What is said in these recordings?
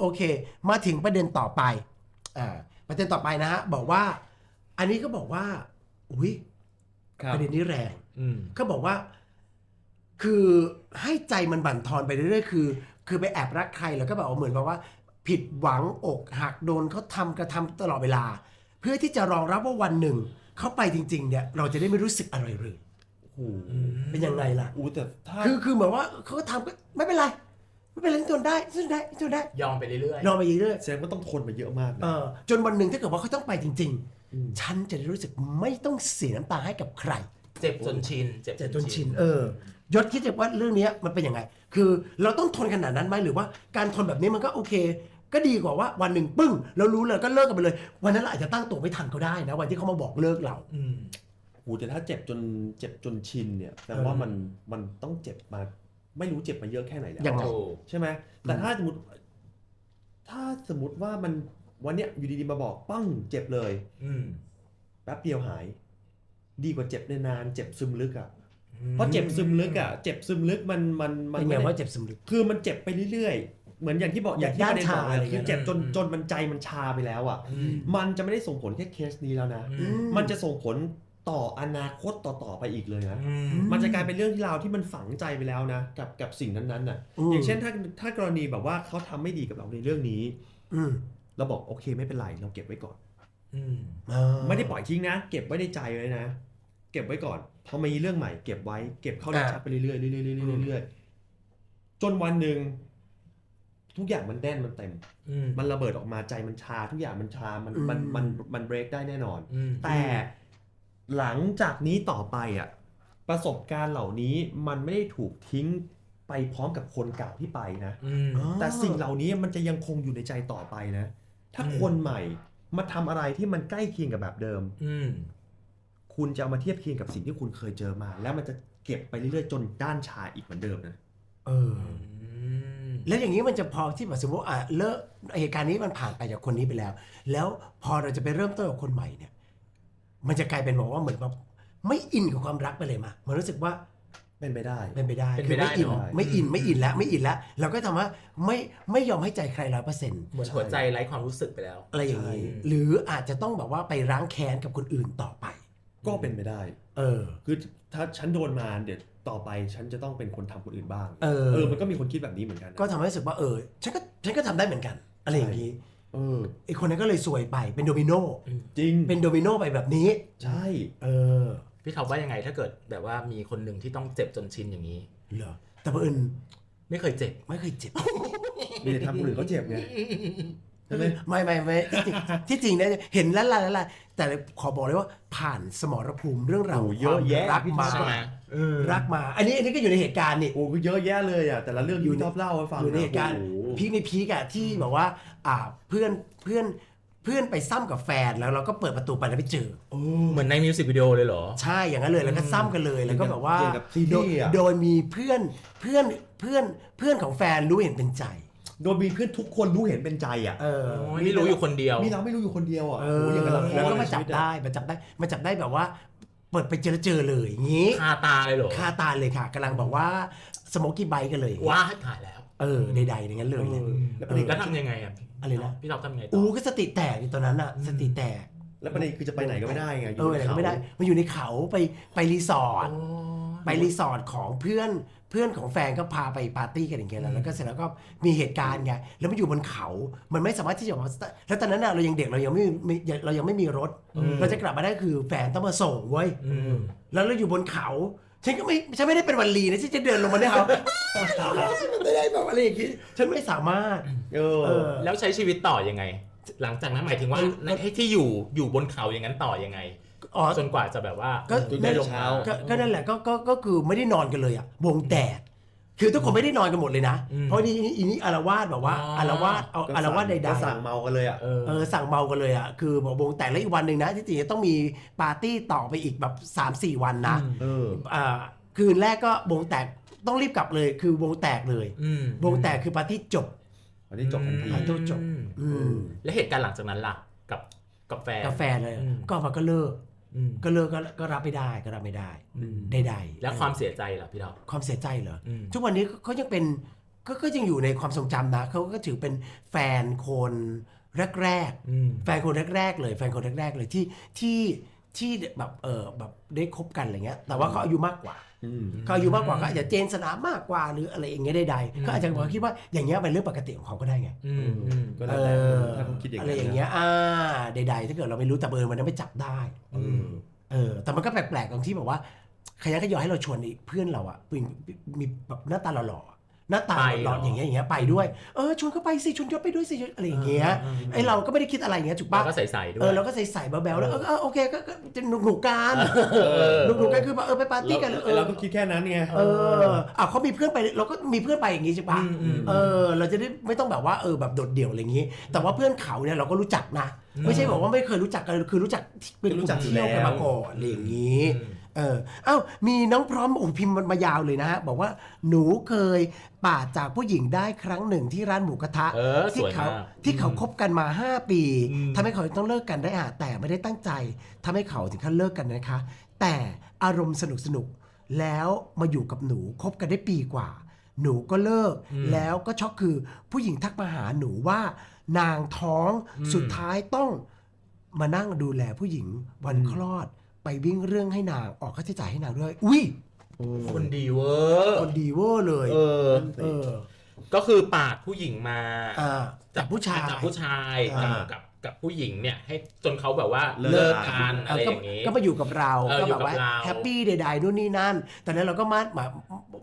โอเค มาถึงประเด็นต่อไปอ่าประเด็นต่อไปนะฮะบอกว่า อันนี้ก็บอกว่า อุ้ยครับประเด็นนี้แรงอืมเขาบอกว่า คือให้ใจมันบั่นทอนไปเรื่อยๆคือ คือไปแอบรักใครแล้วก็แบบว่าเหมือนแบบว่า ผิดหวังอกหักโดนเขาทำกระทำตลอดเวลา เพื่อที่จะรองรับว่าวันหนึ่งเขาไปจริง ๆ เนี่ย เราจะได้ไม่รู้สึกอะไรเลย โอ้โหเป็นยังไงล่ะ อู้แต่ถ้าคือคือเหมือนว่าเขาก็ทำก็ไม่เป็นไร ไม่เป็นไรทนได้ทนได้ทนได้ยอมไปเรื่อยรอไปเรื่อยแสดงว่าต้องทนมาเยอะมากๆนะเออจนวันหนึ่งถ้าเกิดว่าเขาต้องไปจริงอืมๆ ฉันจะได้รู้สึกไม่ต้องเสียน้ำตาให้กับใครๆเจ็บจนชินเจ็บแต่จนชินเออยศคิดว่าเรื่องเนี้ยมันเป็นยังไง คือเราต้องทนขนาดนั้นไหมหรือว่าการทนแบบนี้มันก็โอเค ก็ดีกว่าว่าวันหนึ่งปึ้งเรารู้เลยก็เลิกกันไปเลย วันนั้นเราอาจจะตั้งตัวไม่ทันก็ได้นะวันที่เขามาบอกเลิกเรา อืม โอ้แต่ถ้าเจ็บจนเจ็บจนชินเนี่ยแปลว่ามันมันต้องเจ็บมา ไม่รู้เจ็บมาเยอะแค่ไหนแล้วยังไงถูกใช่ไหมแต่ถ้าสมมติ ถ้าสมมติว่ามันวันเนี้ยอยู่ดีๆมาบอกปั้งเจ็บเลย อืมแป๊บเดียวหาย ดีกว่าเจ็บนานๆเจ็บซึมลึกอะเพราะเจ็บซึมลึกอะเจ็บซึมลึกมันมันมัเป็นไงม่ด้ว่าเจ็บสำลึก คือมันเจ็บไปเรื่อยๆ เหมือนอย่างที่บอกอย่างที่ด้านประเด็นบอกชาเลอะไรยเงี้ยคือเจ็บจนอืมจนมันใจมันชาไปแล้วอะ อืม มันจะไม่ได้ส่งผลแค่เคสนี้แล้วนะ อืม มันจะส่งผล ต่ออนาคตต่อๆไปอีกเลยนะอืมมันจะกลายเป็นเรื่องที่ราวที่มันฝังใจไปแล้วนะกับกับสิ่งนั้นๆน่ะ อย่างเช่นถ้าถ้ากรณีแบบว่าเขาทำไม่ดีกับเราในเรื่องนี้อืมเราบอกโอเคไม่เป็นไรเราเก็บไว้ก่อนอืมเออไม่ได้ปล่อยทิ้งนะ เก็บไว้ในใจไว้นะ เก็บไว้ก่อนพอมีเรื่องใหม่เก็บไว้เก็บเข้าในชัดไปเรื่อยๆเรื่อยๆเรื่อยๆเรื่อยๆจนวันหนึ่งทุกอย่างมันแน่นมันเต็มอืมมันระเบิดออกมาใจมันชา ทุกอย่างมันชามันมันมันมันเบรกได้แน่นอนอืมแต่ หลังจากนี้ต่อไปอะประสบการณ์เหล่านี้มันไม่ได้ถูกทิ้งไปพร้อมกับคนเก่าที่ไปนะ อืมอ๋อแต่สิ่งเหล่านี้มันจะยังคงอยู่ในใจต่อไปนะ ถ้าอืม คนใหม่มาทำอะไรที่มันใกล้เคียงกับแบบเดิม อืม คุณจะเอามาเทียบเคียงกับสิ่งที่คุณเคยเจอมา แล้วมันจะเก็บไปเรื่อยๆจนด้านชาอีกเหมือนเดิมนะ เอออืมแล้วอย่างนี้มันจะพอที่แบบสมมติอะเลิกเหตุการณ์นี้มันผ่านไปจากคนนี้ไปแล้ว แล้วพอเราจะไปเริ่มต้นกับคนใหม่เนี่ย มันจะกลายเป็นบอกว่าเหมือนแบบไม่อินกับความรักไปเลยมามันรู้สึกว่าเป็นไปได้ เป็นไปได้เป็นคืไปอได้ไม่อินเนอะไม่อินไม่อินแล้วไม่อินแล้วเราก็ทำว่าไม่ไม่ยอมให้ใจใครร้อยเปอร์เซ็นต์เหมือนหัวใจไร้ความรู้สึกไปแล้ว อะไรอย่างนี้ใช่ หรืออาจจะต้องแบบว่าไปร้างแค้นกับคนอื่นต่อไป ก็เป็นไปได้ เออ คือถ้าฉันโดนมาเดี๋ยวต่อไปฉันจะต้องเป็นคนทำคนอื่นบ้างเออเออมันก็มีคนคิดแบบนี้เหมือนกันนะ ก็ทำให้รู้สึกว่าเออฉันก็ฉันก็ทำได้เหมือนกัน อะไรอย่างนี้เออ ไอคนนั้นก็เลยซวยไปเป็นโดมิโนจริงเป็นโดมิโนไปแบบนี้ ใช่เออพี่ท็อปว่ายังไงถ้าเกิดแบบว่ามีคนหนึ่งที่ต้องเจ็บจนชินอย่างนี้เหรอแต่เผอิญไม่เคยเจ็บไม่เคยเจ็บมีแต่ทำคนอื่นเขาเจ็บไงใช่ไหมไม่ไม่ไม่ที่จริงที่จริงเนี่ยเห็นแล้วละแล้วละแต่ขอบอกเลยว่าผ่านสมรภูมิเรื่องราวโอ้เยอะแยะรักมาใช่ไหมเออรักมา อันนี้อันนี้ก็อยู่ในเหตุการณ์นี่โอ้ก็เยอะแยะเลยอะแต่ละเรื่องอยู่ที่ในชอบเล่าให้ฟังอยู่ในเหตุการณ์โอ้โหพีคในพีกอะที่แบบว่า อ่าเพื่อนเพื่อนเพื่อนไปซ้ำกับแฟนแล้วเราก็เปิดประตูไปแล้วไปเจอเหมือนในมิวสิกวิดีโอเลยเหรอ ใช่อย่างนั้นเลยแล้วก็ซ้ำกันเลยแล้วก็แบบว่าเกี่ยวกับซีรีโดยส์อะโดยมีเพื่อนเพื่อนเพื่อนเพื่อนของแฟนรู้เห็นเป็นใจ โดยมีเพื่อนทุกคนรู้เห็นเป็นใจอะเออ โอ้ยนี่รู้อยู่คนเดียว มีเราไม่รู้อยู่คนเดียวอะเอโอ้อโหอย่างกับละครแล้วก็มาจับในชีวิตอะได้มาจับได้มาจับได้แบบว่า เปิดไปเจอเจอเลยอย่างงี้คาตาเลยเหรอคาตาเลยค่ะกำลังบอกว่าสโมกี้ไบกันเลยว้าถ่ายแล้วเออใดๆอย่างนั้นเลยเนี่ย แล้วเออแล้วทำยังไงอะอะไรนะ พี่ท็อปทำยังไงต่อู้อก็สติแตกอยู่ตอนนั้นอะสติแตกแล้วประเด็นคือจะไปไหนก็ไม่ได้ไงเออไหนก็ไม่ได้มันอยู่ในเขาไปไปรีสอร์ทโอ้ไปรีสอร์ทของเพื่อน เพื่อนของแฟนก็พาไปปาร์ตี้กันอย่างเงี้ยนะแล้วก็เสร็จแล้วก็มีเหตุการณ์ไงแล้วมันอยู่บนเขา มันไม่สามารถที่จะว่าแล้วตอนนั้นน่ะเรายังเด็กเรายังไม่มีเรายังไม่มีรถ เราจะกลับมาได้คือแฟนต้องมาส่งเว้ยอืมแล้วเราอยู่บนเขาฉันก็ไม่ฉันไม่ได้เป็นวันลีนะที่จะเดินลงมาได้เขาไม่ได้แบบอะไรอย่างงี้ฉันไม่สามารถเออเออแล้วใช้ชีวิตต่อยังไง หลังจากนั้นหมายถึงว่าในให้ที่อยู่อยู่บนเขาอย่างนั้นต่อยังไง อ๋อ จนกว่าจะแบบว่าก็จนได้ลงเช้า ก็ก็นั่นแหละก็ก็ก็คือไม่ได้นอนกันเลยอะวงแตกคือทุกคนไม่ได้นอนกันหมดเลยนะ อืมเพราะนี่นี่อีนี่อารวาสแบบว่าอ๋ออ อารวาสเอาก็อารวาสใดก็สั่งเมากันเลยอะ เออๆเออสั่งเมากันเลยอะคือบอกวงแตกแล้วอีกวันหนึ่งนะที่จริงจะต้องมีปาร์ตี้ต่อไปอีกแบบ3าสี่วันนะอืมเออ อ่าคืนแรกก็วงแตกต้องรีบกลับเลย คือวงแตกเลย อืมวงแตกคือปาร์ตี้จบอันนี้จบทันทีอะจบ อืม แล้วเหตุการณ์หลังจากนั้นล่ะ กับกับแฟน กาแฟนเลยอืม ก็มาก็เลิกอืม ก็เลิกก็ก็รับไม่ได้ก็รับไม่ได้อืม ใดๆแล้วความเสียใจล่ะพี่ท็อป ความเสียใจเหรออม ทุกวันนี้เขายังเป็นก็ก็ยังอยู่ในความทรงจำนะเขาก็ถือเป็นแฟนคนแรกๆ อืม แฟนคนแรก ๆ เลยแฟนคนแรก ๆ เลยที่ที่ ที่แบบเออแบบได้คบกันอะไรเงี้ย แต่ว่าเขาอายุมากกว่าอืมเขาอายุมากกว่าก็อาจจะเจนสนามมากกว่าหรืออะไรอย่างเงี้ยใดๆเขาอาจจะบอกคิดว่าอย่างเงี้ยเป็นเรื่องปกติของเขาก็ได้ไงอืมอืมก็เอแล้วแต่อถ้าเขาคิดอย่างอะไรนั้นอย่างเงี้ยอ่าใดๆถ้าเกิดเราไม่รู้แต่เบอร์มันนั้นไม่จับได้อืมเออ แต่มันก็แปลกๆตรงที่แบบว่าขยันขยอให้เราชวนไอ้เพื่อนเราอะมีมีแบบหน้าตาหล่อๆอะ หน้าตาหล่อๆอย่างเงี้ยอย่างเงี้ยไปด้วยเออชวนเขาไปสิชวนเขาไปด้วยสิอะไรอย่างเงี้ยไอเราก็ไม่ได้คิดอะไรอย่างเงี้ยถูกเราปะก็ใส่ๆด้วเอย อเราก็ใส่ใส่ๆแบ๊วๆแล้วเออเออโอเคก็ก็จะหนุกหนุกๆกันอหนุกหนุกๆกันคือแบบเออไปปาร์ตี้กันเราเออเราก็คิดแค่นั้นไง เอออะเขามีเพื่อนไปเราก็มีเพื่อนไปอย่างงี้ใช่ปะอืมอืมเออ เราจะได้ไม่ต้องแบบว่าเออแบบโดดเดี่ยวอะไรอย่างงี้ แต่ว่าเพื่อนเขาเนี่ยเราก็รู้จักนะ ไม่ใช่บอกว่าไม่เคยรู้จักกันคือรู้จักเป็นรู้จักอยู่เที่ยวกันแล้วมาก่อนอะไรอย่างงี้ อืม เออเอ้ามีน้องพร้อมโอ้พิมพ์มายาวเลยนะฮะ บอกว่าหนูเคยปาดจากผู้หญิงได้ครั้งหนึ่งที่ร้านหมูกระทะเออสที่วยเขามากที่เขาคบกันมา 5 ปีอืม ทำให้เขาต้องเลิกกันได้อะแต่ไม่ได้ตั้งใจทำให้เขาถึงขั้นเลิกกันนะคะ แต่อารมณ์สนุกสนุกๆแล้วมาอยู่กับหนูคบกันได้ปีกว่า หนูก็เลิก แล้วก็ช็อกคือผู้หญิงทักมาหาหนูว่า นางท้องสุดท้ายต้องมานั่งดูแลผู้หญิงวันคลอด ไปวิ่งเรื่องให้นางออกค่าใช้จ่ายให้นางด้วย อุ้ยคนดีเวอร์คนดีเวอร์เลยเออ เออ ก็คือปาดผู้หญิงมาอ่าจากผู้ชายจากผู้ชายอ่ากับกับกับผู้หญิงเนี่ย ให้จนเขาแบบว่าเลิเลิกกกักันน อะไรก็อย่างงี้ ก็มาอยู่กับเราเออก็อยู่แบบว่ากับเรา แฮปปี้ใดๆนู่นนี่นั่นตอนนั้นเราก็มาหมาย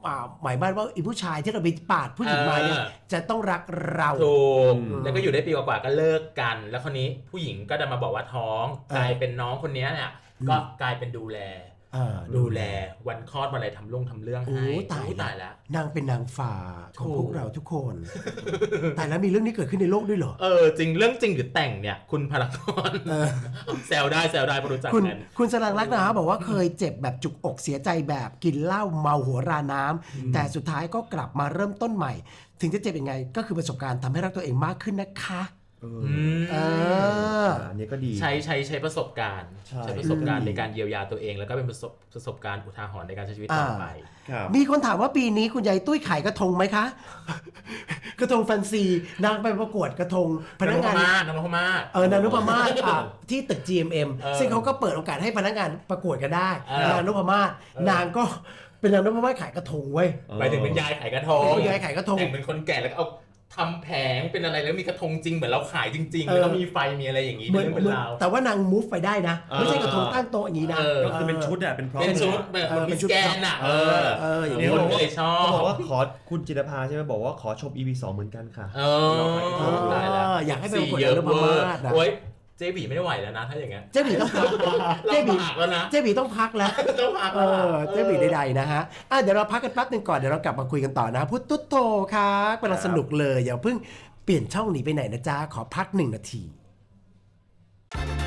อ่าหมายบ้านว่าอีผู้ชายที่เราไปปาดผู้หญิงมาเนี่ยเออจะต้องรักเรา ถูกอืมแล้วก็อยู่ได้ปีกว่าๆก็เลิกกัน แล้วคนนี้ผู้หญิงก็จะมาบอกว่าท้องเออ กลายเป็นน้องคนเนี้ยเนี่ยอืม ก็กลายเป็นดูแลอ่าดูแลวันคลอดวันอะไรทำลงทำเรื่องโอ้ให้ตายโอ้ละตายแล้ว นางเป็นนางฟ้าของถูกพวกเราทุกคนแต่แล้วมีเรื่องนี้เกิดขึ้นในโลกด้วยเหรอ เออจริงเรื่องจริงหรือแต่งเนี่ย คุณพารากอนเออแซวได้แซวได้เพราะรู้จักคุณกัน คุณสรังรักนะฮะบอกว่าเคยเจ็บแบบจุกอกเสียใจแบบกินเหล้าเมาหัวราน้ำแต่สุดท้ายก็กลับมาเริ่มต้นใหม่ ถึงจะเจ็บยังไง ก็คือประสบการณ์ทำให้รักตัวเองมากขึ้นนะคะ เอออืมเออ อันนี้ก็ดี ใช้ใช้ใช้ประสบการณ์ใช่ประสบการณ์อืมในการเยียวยาตัวเอง แล้วก็เป็นประสบประสบการณ์อุทาหรณ์ในการใช้ชีวิตต่อไป ครับ มีคนถามว่าปีนี้คุณยายตุ้ยขายกระทงไหมคะ กระทงแฟนซีนางไปประกวดกระทงพนักงาน น้องนพมาศเออนางนุพมาศอะที่ตึก GMM เออซึ่งเขาก็เปิดโอกาสให้พนักงานประกวดกันได้เออ นางนุพมาศนางก็เป็นนางนุพมาศขายกระทงเว้ย หมายถึงเป็นยายขายกระทงเป็นคุณยายขายกระทง แต่งเป็นคนแก่แล้วก็เอา ทำแผงเป็นอะไรแล้วมีกระทงจริงเหมือนเราขายจริงๆเออแล้วก็มีไฟมีอะไรอย่างนี้เหมืเป็อนนเรื่องเป็นเหมือนราวแต่ว่านางมูฟไปได้นะเออไม่ใช่กระทงตั้งโต๊ะอย่างนี้นะเออก็คือเป็นชุดอะเป็นพร้อมเป็นชุดแบบเออเป็เป็นนชุชุดดแกนอะเอเอออเอออย่างเดี๋นี้ยวคนก็เลยชอเขาบบอกว่าขอคุณจิตรภาใช่ไหมบอกว่าขอชม EP 2เหมือนกันค่ะเอเอออตายแล้วอยากให้ไปประกวดสี่เยอะนพเวอมาร์ศนะโอ้ย เจ๊บีไม่ได้ไหวแล้วนะ ถ้าอย่างเงี้ยเจ๊บีต้องพักเจ๊ลำบีบากแล้วนะ เจ๊บีต้องพักแล้วต้องพักเอแล้วออะเจ๊บีใดๆนะฮะอะเดี๋ยวเราพักกันแป๊บหนึงก่อนเดี๋ยวเรากลับมาคุยกันต่อนะพุทธโตครับกำลังสนุกเลยอย่าเพิ่งเปลี่ยนช่องหนีไปไหนนะจ๊ะขอพักหนึ่งนาทีพุทธตุ๊ดโท